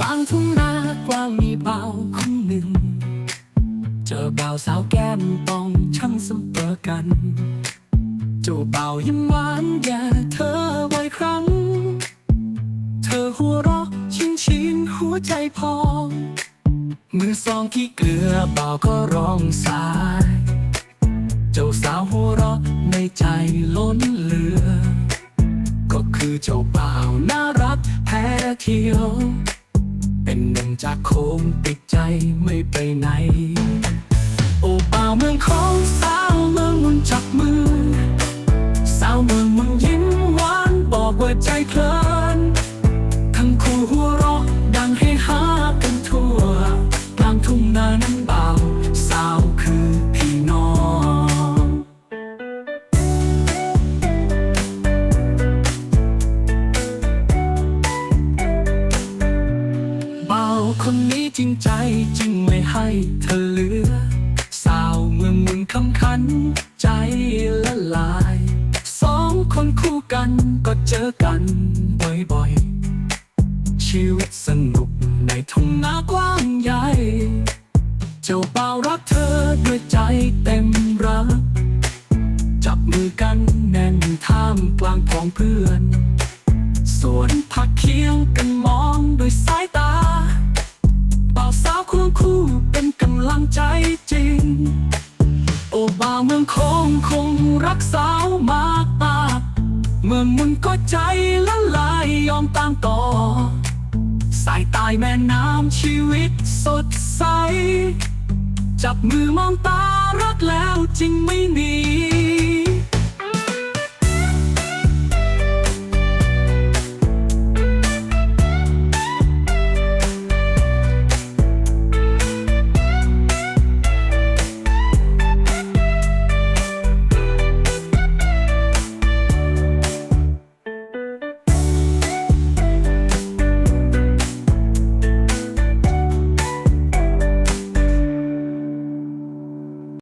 ลางทุ่งนากว้างมีเบาคนหนึ่ง เจอบ่าสาวแก้มปองช่างสมเปอกันเจ้าบ่ายิ้มหวานแย่เธอไว้ครั้ง เธอหัวเราะชินชินหัวใจพองมือสองที่เกลือเบ่าก็ร้องสาย เจ้าสาวหัวเราะในใจล้นเหลือ ก็คือเจ้าเบ่าน่ารักแพ้เที่ยว งจากโคมติดใจไม่ไปไหน โอ้บ่าเมืองของสาวเมืองมุนจับมือ คนนี้จริงใจจริงไม่ให้เธอเหลือ สาวเมืองมุนคำคันใจละลาย สองคนคู่กันก็เจอกันบ่อยๆ ชีวิตสนุกในทุ่งนากว้างใหญ่ เจ้าเป่ารักเธอด้วยใจเต็มรัก จับมือกันแน่นท่ามกลางพ้องเพื่อน สวนผักเคียงกันมอง คงคงรักสาวมากมากเมื่อมุนก็ใจละลายยอมตามต่อ สายตายแม่น้ำชีวิตสดใส จับมือมองตารักแล้วจริงไม่หนี